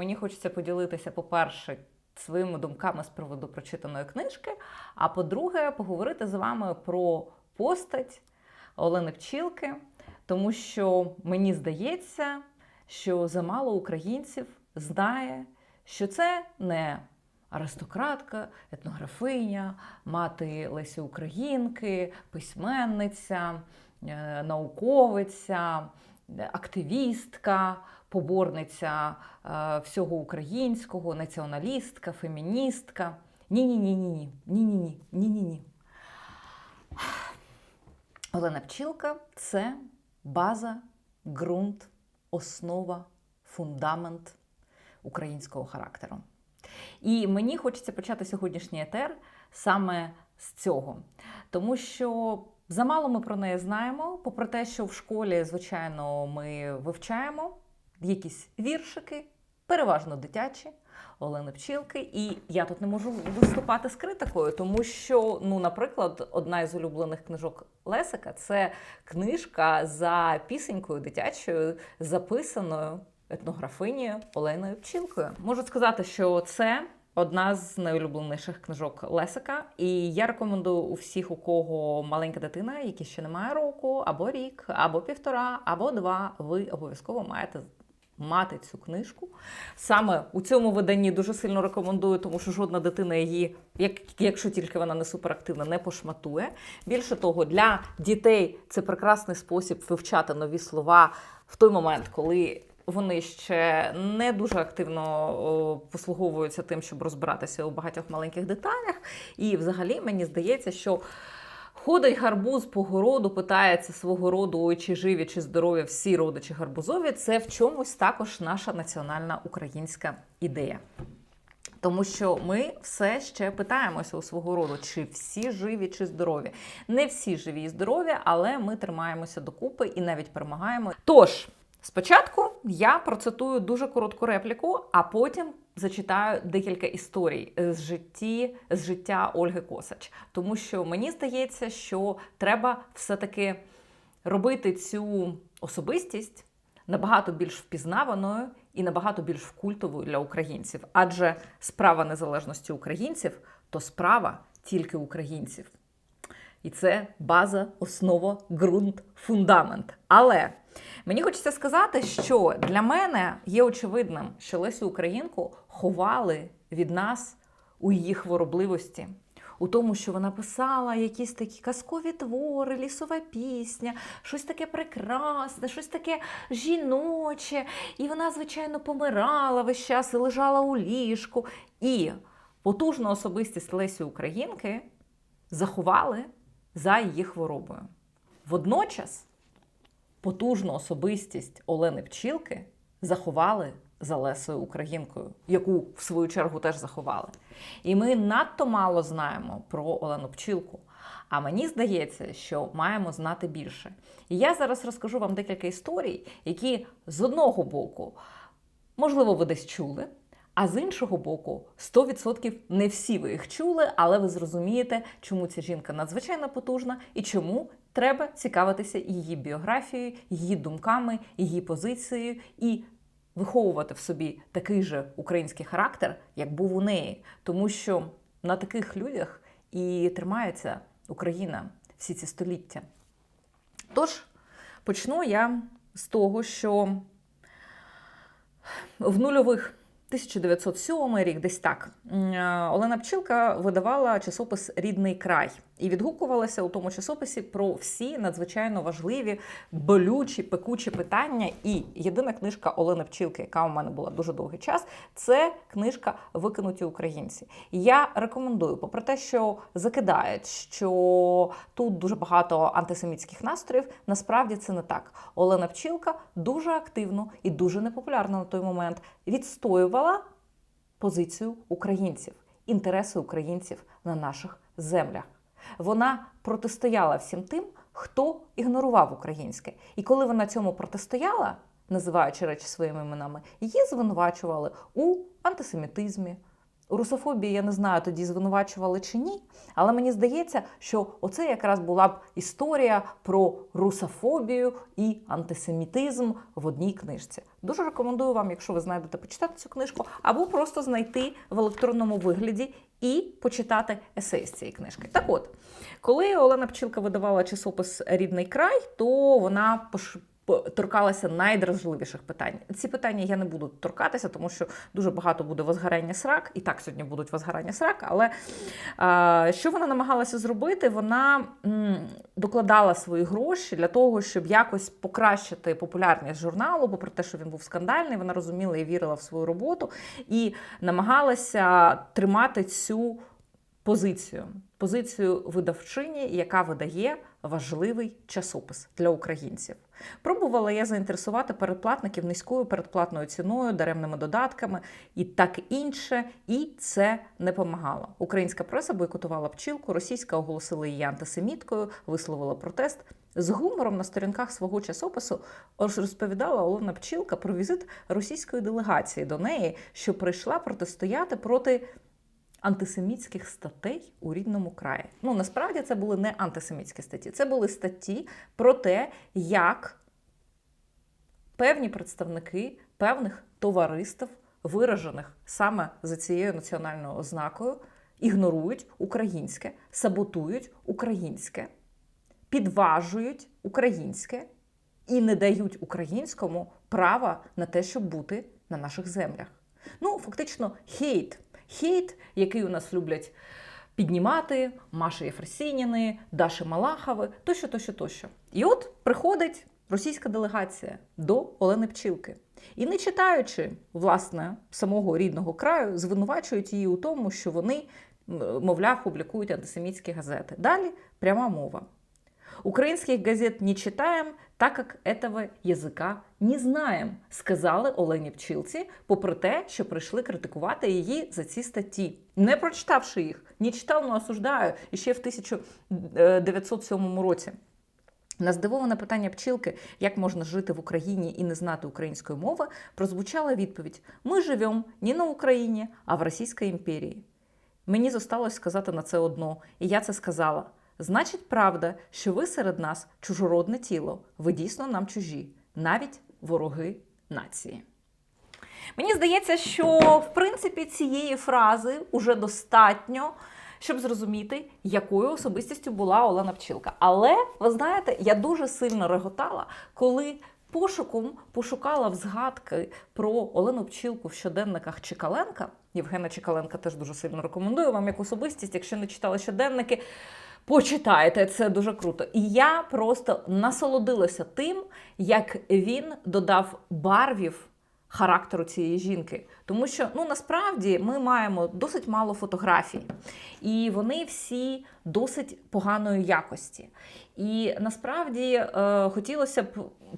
Мені хочеться поділитися, по-перше, своїми думками з приводу прочитаної книжки. А по-друге, поговорити з вами про постать Олени Пчілки, тому що мені здається, що замало українців знає, що це не аристократка, етнографиня, мати Лесі Українки, письменниця, е, науковиця, активістка, поборниця е, всього українського, націоналістка, феміністка. Ні-ні-ні. ні Ні-ні-ні. Ні-ні-ні. Олена Пчілка це база, ґрунт, основа, фундамент українського характеру. І мені хочеться почати сьогоднішній етер саме з цього. Тому що замало ми про неї знаємо, попри те, що в школі, звичайно, ми вивчаємо якісь віршики, переважно дитячі. Олени Пчілки, і я тут не можу виступати з критикою, тому що, ну, наприклад, одна із улюблених книжок Лесика це книжка за пісенькою дитячою, записаною етнографинею Оленою Пчілкою. Можу сказати, що це одна з найулюбленіших книжок Лесика, і я рекомендую у всіх, у кого маленька дитина, які ще не має року, або рік, або півтора, або два. Ви обов'язково маєте мати цю книжку. Саме у цьому виданні дуже сильно рекомендую, тому що жодна дитина її, як, якщо тільки вона не суперактивна, не пошматує. Більше того, для дітей це прекрасний спосіб вивчати нові слова в той момент, коли. Вони ще не дуже активно послуговуються тим, щоб розбиратися у багатьох маленьких деталях. І взагалі мені здається, що Ходить гарбуз по городу, питається свого роду, ой, чи живі, чи здорові всі родичі гарбузові. Це в чомусь також наша національна українська ідея. Тому що ми все ще питаємося у свого роду, чи всі живі, чи здорові. Не всі живі і здорові, але ми тримаємося докупи і навіть перемагаємо. Тож, спочатку я процитую дуже коротку репліку, а потім зачитаю декілька історій з житті, з життя Ольги Косач. Тому що мені здається, що треба все-таки робити цю особистість набагато більш впізнаваною і набагато більш культовою для українців. Адже справа незалежності українців то справа тільки українців. І це база, основа, ґрунт, фундамент. Але мені хочеться сказати, що для мене є очевидним, що Лесю Українку ховали від нас у її хворобливості. У тому, що вона писала якісь такі казкові твори, лісова пісня, щось таке прекрасне, щось таке жіноче. І вона, звичайно, помирала весь час і лежала у ліжку. І потужну особистість Лесі Українки заховали за її хворобою. Водночас потужну особистість Олени Пчілки заховали за Лесою Українкою, яку в свою чергу теж заховали. І ми надто мало знаємо про Олену Пчілку. А мені здається, що маємо знати більше. І я зараз розкажу вам декілька історій, які з одного боку, можливо, ви десь чули. А з іншого боку, 100% не всі ви їх чули, але ви зрозумієте, чому ця жінка надзвичайно потужна і чому треба цікавитися її біографією, її думками, її позицією і виховувати в собі такий же український характер, як був у неї. Тому що на таких людях і тримається Україна всі ці століття. Тож почну я з того, що в нульових 1907 рік, десь так, Олена Пчілка видавала часопис Рідний край і відгукувалася у тому часописі про всі надзвичайно важливі, болючі, пекучі питання. І єдина книжка Олени Пчілки, яка у мене була дуже довгий час, це книжка Викинуті українці. Я рекомендую, попри те, що закидають, що тут дуже багато антисемітських настроїв. Насправді це не так. Олена Пчілка дуже активно і дуже непопулярно на той момент відстоювала позицію українців, інтереси українців на наших землях. Вона протистояла всім тим, хто ігнорував українське. І коли вона цьому протистояла, називаючи речі своїми іменами, її звинувачували у антисемітизмі, Русофобії, я не знаю, тоді звинувачували чи ні, але мені здається, що оце якраз була б історія про русофобію і антисемітизм в одній книжці. Дуже рекомендую вам, якщо ви знайдете, почитати цю книжку, або просто знайти в електронному вигляді і почитати есей з цієї книжки. Так от, коли Олена Пчілка видавала часопис Рідний край, то вона торкалася найдражливіших питань. Ці питання я не буду торкатися, тому що дуже багато буде возгорання срак. І так сьогодні будуть возгорання срак. Але а, що вона намагалася зробити? Вона м, докладала свої гроші для того, щоб якось покращити популярність журналу, попри те, що він був скандальний. Вона розуміла і вірила в свою роботу і намагалася тримати цю позицію. Позицію видавчині, яка видає важливий часопис для українців. Пробувала я заінтересувати передплатників низькою передплатною ціною, даремними додатками і так інше, і це не помагало. Українська преса бойкотувала пчілку, російська оголосила її антисеміткою, висловила протест. З гумором на сторінках свого часопису розповідала Олена Пчілка про візит російської делегації до неї, що прийшла протистояти проти антисемітських статей у рідному краї. Ну насправді це були не антисемітські статті, це були статті про те, як певні представники певних товариств, виражених саме за цією національною ознакою, ігнорують українське, саботують українське, підважують українське і не дають українському права на те, щоб бути на наших землях. Ну, фактично, хейт хейт, який у нас люблять піднімати Маші Єфросініни, Даші Малахови, тощо, тощо, тощо. І от приходить російська делегація до Олени Пчілки. І не читаючи власне самого рідного краю, звинувачують її у тому, що вони, мовляв, публікують антисемітські газети. Далі пряма мова. Українських газет не читаємо, так як этого язика не знаємо, сказали Олені Пчілці, попри те, що прийшли критикувати її за ці статті, не прочитавши їх, не читав, но осуждаю ще в 1907 році. На здивоване питання пчілки, як можна жити в Україні і не знати української мови, прозвучала відповідь: Ми живемо не на Україні, а в Російській імперії. Мені зосталось сказати на це одно, і я це сказала. Значить, правда, що ви серед нас чужородне тіло, ви дійсно нам чужі, навіть вороги нації. Мені здається, що в принципі цієї фрази уже достатньо, щоб зрозуміти, якою особистістю була Олена Пчілка. Але ви знаєте, я дуже сильно реготала, коли пошуком пошукала в згадки про Олену Пчілку в щоденниках Чекаленка. Євгена Чекаленка теж дуже сильно рекомендую вам як особистість, якщо не читали щоденники. Почитайте, це дуже круто. І я просто насолодилася тим, як він додав барвів характеру цієї жінки. Тому що ну насправді ми маємо досить мало фотографій, і вони всі досить поганої якості. І насправді е, хотілося б,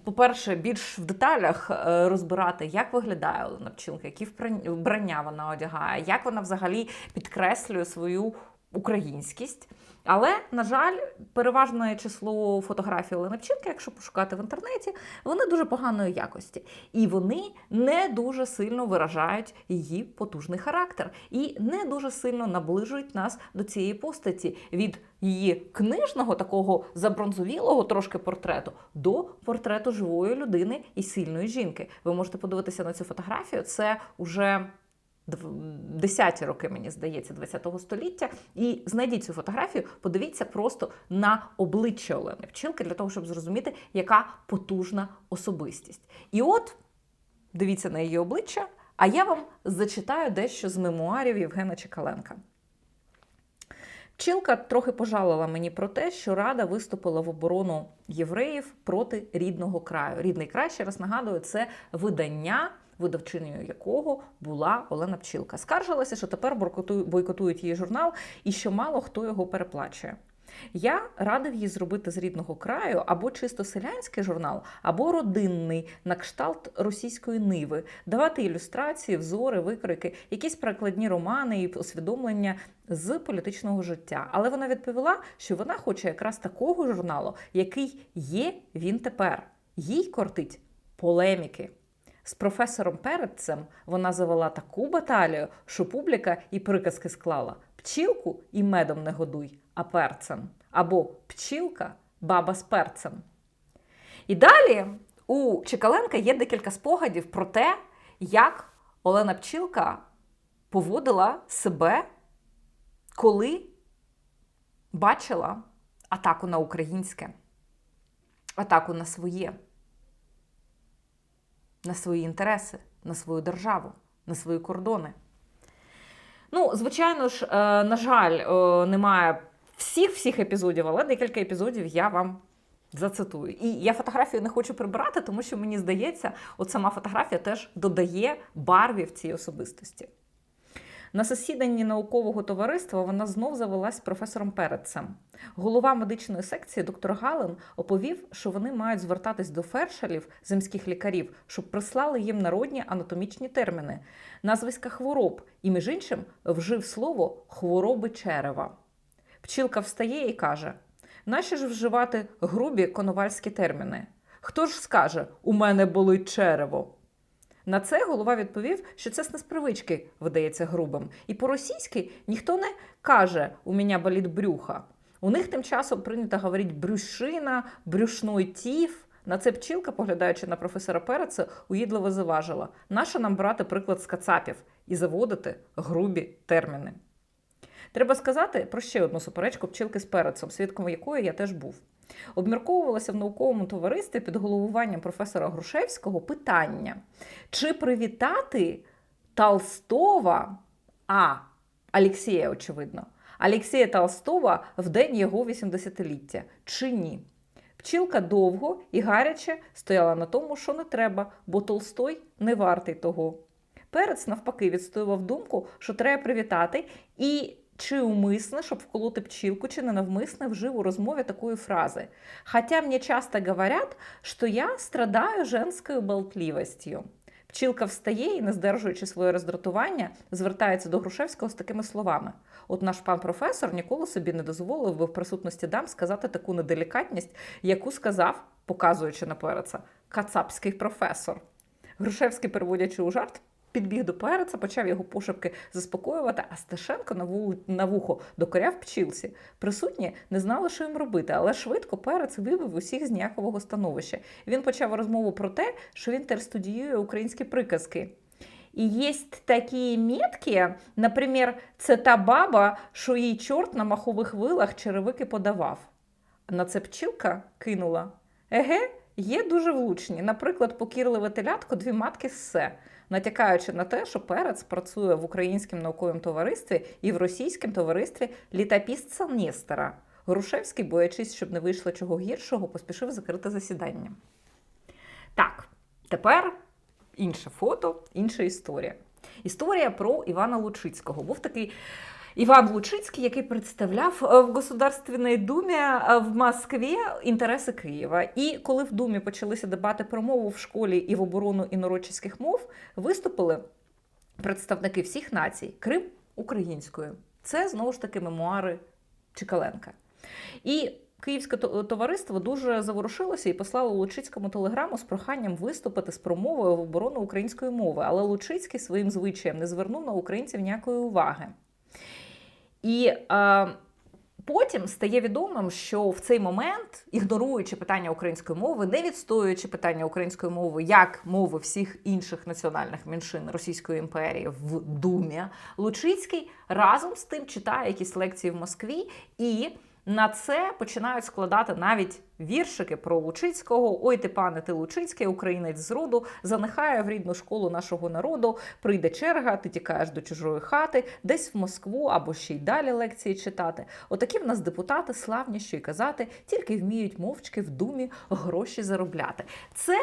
по-перше, більш в деталях е, розбирати, як виглядає Олена Пчілка, які вбрання вона одягає, як вона взагалі підкреслює свою українськість. Але, на жаль, переважне число фотографій Олени Пчілки, якщо пошукати в інтернеті, вони дуже поганої якості. І вони не дуже сильно виражають її потужний характер і не дуже сильно наближують нас до цієї постаті від її книжного, такого забронзовілого трошки портрету до портрету живої людини і сильної жінки. Ви можете подивитися на цю фотографію. Це уже десяті роки, мені здається, ХХ століття. І знайдіть цю фотографію, подивіться просто на обличчя Олени Пчілки для того, щоб зрозуміти, яка потужна особистість. І от дивіться на її обличчя, а я вам зачитаю дещо з мемуарів Євгена Чекаленка. Пчілка трохи пожалила мені про те, що Рада виступила в оборону євреїв проти рідного краю. Рідний край, ще раз нагадую, це видання видавчиною якого була Олена Пчілка. Скаржилася, що тепер бойкотують її журнал і що мало хто його переплачує. Я радив їй зробити з рідного краю або чисто селянський журнал, або родинний на кшталт російської ниви, давати ілюстрації, взори, викрики, якісь перекладні романи і усвідомлення з політичного життя. Але вона відповіла, що вона хоче якраз такого журналу, який є він тепер. Їй кортить полеміки. З професором Передцем вона завела таку баталію, що публіка і приказки склала: пчілку і медом не годуй, а перцем. Або пчілка, баба з перцем. І далі у Чекаленка є декілька спогадів про те, як Олена Пчілка поводила себе, коли бачила атаку на українське, атаку на своє, на свої інтереси, на свою державу, на свої кордони. Ну, звичайно ж, е, на жаль, е, немає всіх всіх епізодів, але декілька епізодів я вам зацитую. І я фотографію не хочу прибирати, тому що мені здається, от сама фотографія теж додає барвів цій особистості. На засіданні наукового товариства вона знов завелась професором Перецем. Голова медичної секції доктор Гален оповів, що вони мають звертатись до фершелів, земських лікарів, щоб прислали їм народні анатомічні терміни, назвиська хвороб, і, між іншим, вжив слово хвороби черева. Пчілка встає і каже: нащо ж вживати грубі коновальські терміни? Хто ж скаже, у мене болить черево? На це голова відповів, що це з неспривички видається грубим. І по-російськи ніхто не каже у мене болить брюха. У них тим часом прийнято говорити брюшина, брюшной тіф. На це пчілка, поглядаючи на професора Переца, уїдливо заважила: нащо нам брати приклад з кацапів і заводити грубі терміни. Треба сказати про ще одну суперечку пчілки з перецом, свідком якої я теж був. Обмірковувалося в науковому товаристві під головуванням професора Грушевського питання, чи привітати Толстого, а Алексія, очевидно, Алексія Толстого в день його 80-ліття, чи ні. Пчілка довго і гаряче стояла на тому, що не треба, бо Толстой не вартий того. Перець, навпаки, відстоював думку, що треба привітати, і чи умисне, щоб вколоти пчілку, чи ненавмисне вжив у розмові такої фрази. Хотя мені часто говорять, що я страдаю женською болтливостью. Пчілка встає і, не здержуючи своє роздратування, звертається до Грушевського з такими словами: От наш пан професор ніколи собі не дозволив би в присутності дам сказати таку неделікатність, яку сказав, показуючи на переца, кацапський професор. Грушевський, переводячи у жарт, підбіг до переца, почав його пошепки заспокоювати, а Стешенко на, ву... на вухо докоряв пчілці. Присутні не знали, що їм робити, але швидко перець вивів усіх з ніякового становища. Він почав розмову про те, що він тепер студіює українські приказки. І є такі метки, наприклад, це та баба, що їй чорт на махових вилах черевики подавав. На це пчілка кинула. Еге, є дуже влучні. Наприклад, покірливе телятко дві матки ссе, натякаючи на те, що перець працює в українському науковому товаристві і в російському товаристві літописця Нестера. Грушевський, боячись, щоб не вийшло чого гіршого, поспішив закрити засідання. Так, тепер інше фото, інша історія. Історія про Івана Лучицького. Був такий Іван Лучицький, який представляв в Государственній Думі в Москві інтереси Києва. І коли в Думі почалися дебати про мову в школі і в оборону інородчих мов, виступили представники всіх націй Крим українською. Це знову ж таки мемуари Чекаленка. І Київське товариство дуже заворушилося і послало Лучицькому телеграму з проханням виступити з промовою в оборону української мови. Але Лучицький своїм звичаєм не звернув на українців ніякої уваги. І е, потім стає відомим, що в цей момент, ігноруючи питання української мови, не відстоюючи питання української мови як мови всіх інших національних меншин Російської імперії в Думі, Лучицький разом з тим читає якісь лекції в Москві і. На це починають складати навіть віршики про Лучицького. Ой, ти, пане, ти Лучицький, українець з роду, занехає в рідну школу нашого народу, прийде черга, ти тікаєш до чужої хати, десь в Москву або ще й далі лекції читати. Отакі в нас депутати славні, що й казати, тільки вміють мовчки в думі гроші заробляти. Це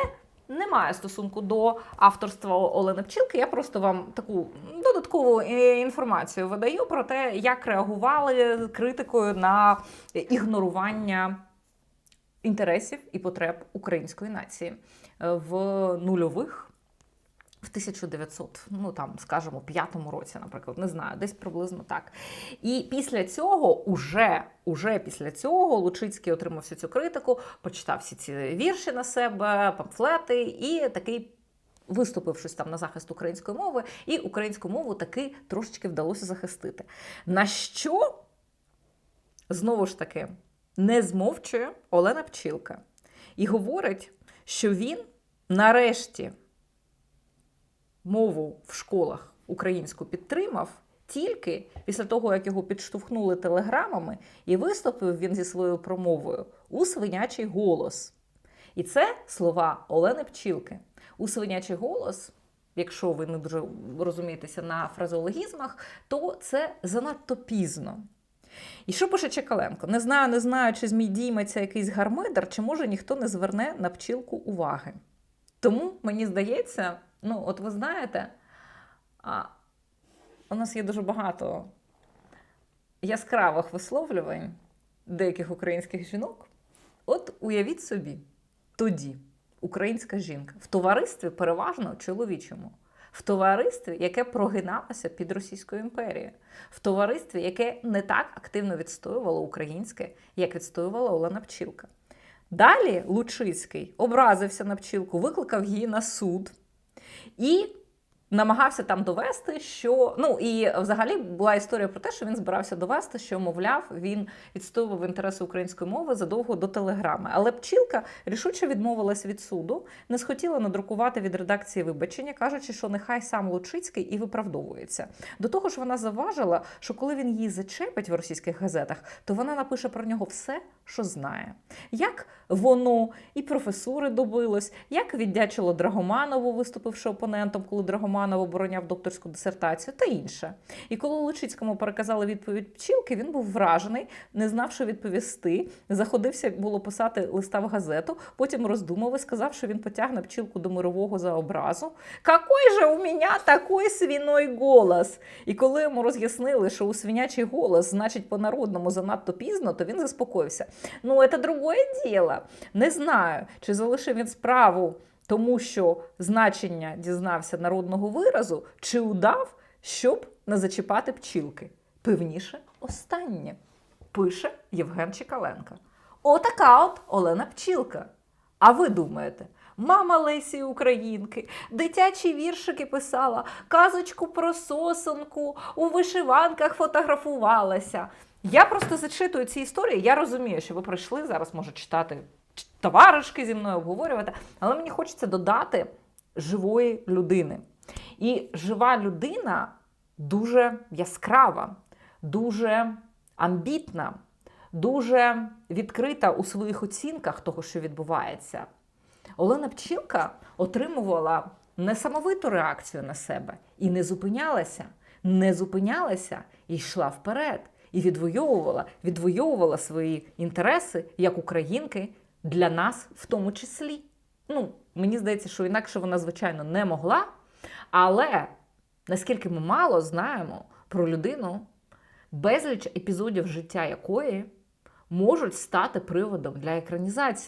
немає стосунку до авторства Олени Пчілки. Я просто вам таку додаткову інформацію видаю про те, як реагували критикою на ігнорування інтересів і потреб української нації в нульових. В 1900, ну там, скажімо, п'ятому році, наприклад, не знаю, десь приблизно так. І після цього, уже, уже після цього, Лучицький отримав всю цю критику, почитав всі ці вірші на себе, памфлети, і такий виступив щось там на захист української мови, і українську мову таки трошечки вдалося захистити. На що знову ж таки не змовчує Олена Пчілка і говорить, що він нарешті мову в школах українську підтримав тільки після того, як його підштовхнули телеграмами, і виступив він зі своєю промовою у свинячий голос. І це слова Олени Пчілки. У свинячий голос, якщо ви не дуже розумієтеся на фразеологізмах, то це занадто пізно. І що пише Чекаленко? Не знаю, не знаю, чи змій дійметься якийсь гармидер, чи може ніхто не зверне на пчілку уваги. Тому мені здається, ну, от ви знаєте, а, у нас є дуже багато яскравих висловлювань деяких українських жінок. От уявіть собі, тоді українська жінка в товаристві переважно чоловічому, в товаристві, яке прогиналося під Російською імперією, в товаристві, яке не так активно відстоювало українське, як відстоювала Олена Пчілка. Далі Лучицький образився на пчілку, викликав її на суд і намагався там довести, що ну і взагалі була історія про те, що він збирався довести, що мовляв він відстоював інтереси української мови задовго до телеграми. Але пчілка рішуче відмовилась від суду, не схотіла надрукувати від редакції вибачення, кажучи, що нехай сам Лучицький і виправдовується. До того ж, вона заважила, що коли він її зачепить в російських газетах, то вона напише про нього все, що знає. Як воно і професури добилось, як віддячило Драгоманову, виступивши опонентом, коли Драгоманов обороняв докторську дисертацію, та інше. І коли Лучицькому переказали відповідь пчілки, він був вражений, не знав, що відповісти. Заходився було писати листа в газету, потім роздумав і сказав, що він потягне пчілку до мирового за образу. Какой же у мене такий свиной голос? І коли йому роз'яснили, що у свинячий голос значить по-народному занадто пізно, то він заспокоївся. Ну, це другое діло. Не знаю, чи залишив він справу, тому що значення дізнався народного виразу, чи удав, щоб не зачіпати пчілки. Певніше останнє, пише Євген Чекаленко. Отака от Олена Пчілка. А ви думаєте, мама Лесі Українки, дитячі віршики писала, казочку про сосонку, у вишиванках фотографувалася. Я просто зачитую ці історії. Я розумію, що ви прийшли зараз, може читати товаришки зі мною обговорювати, але мені хочеться додати живої людини. І жива людина дуже яскрава, дуже амбітна, дуже відкрита у своїх оцінках того, що відбувається. Олена Пчілка отримувала несамовиту реакцію на себе і не зупинялася, не зупинялася і йшла вперед, і відвоювала, відвоювала свої інтереси як українки для нас в тому числі. Ну, мені здається, що інакше вона, звичайно, не могла. Але наскільки ми мало знаємо про людину, безліч епізодів життя якої можуть стати приводом для екранізації.